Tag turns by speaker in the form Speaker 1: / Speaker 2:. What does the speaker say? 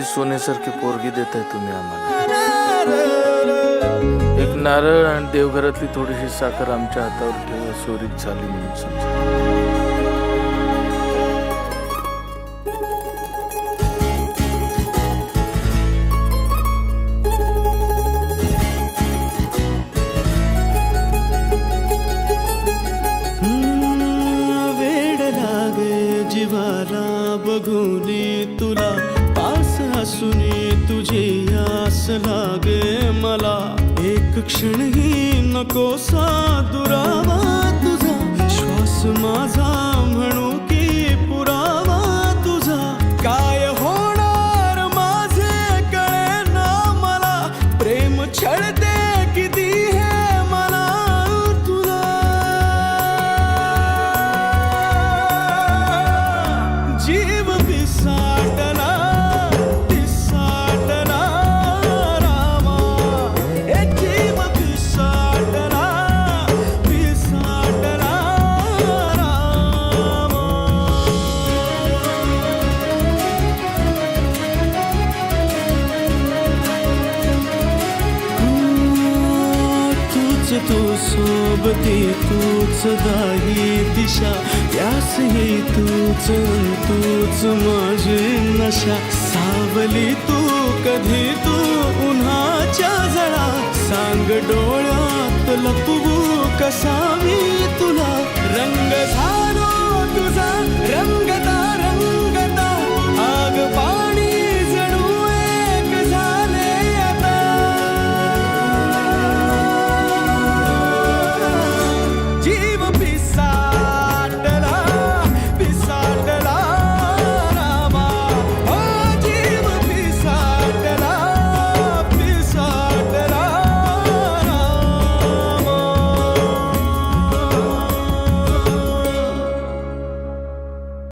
Speaker 1: ही सोन्यासारखी पोरगी देताय तुम्ही आम्हाला. एक नारळ आणि देवघरातली थोडीशी साखर आमच्या हातावर ठेवा चोरीत झाली म्हणून समजा.
Speaker 2: वेड लागे जीवाला बघुनी तुला. सुनी तुझी आस लागे मला. एक क्षणही नकोसा दुरावा तुझा. श्वास माझा म्हणू की पुरावा तुझा. काय होणार माझे कळे ना मला? प्रेम छळते तू सोबती तूच दाही दिशा. त्यासही तूच तूच माझी नशा. सावली तू कधी तू उन्हाच्या जळा. सांग डोळ्यात लपवू कसा मी तुला?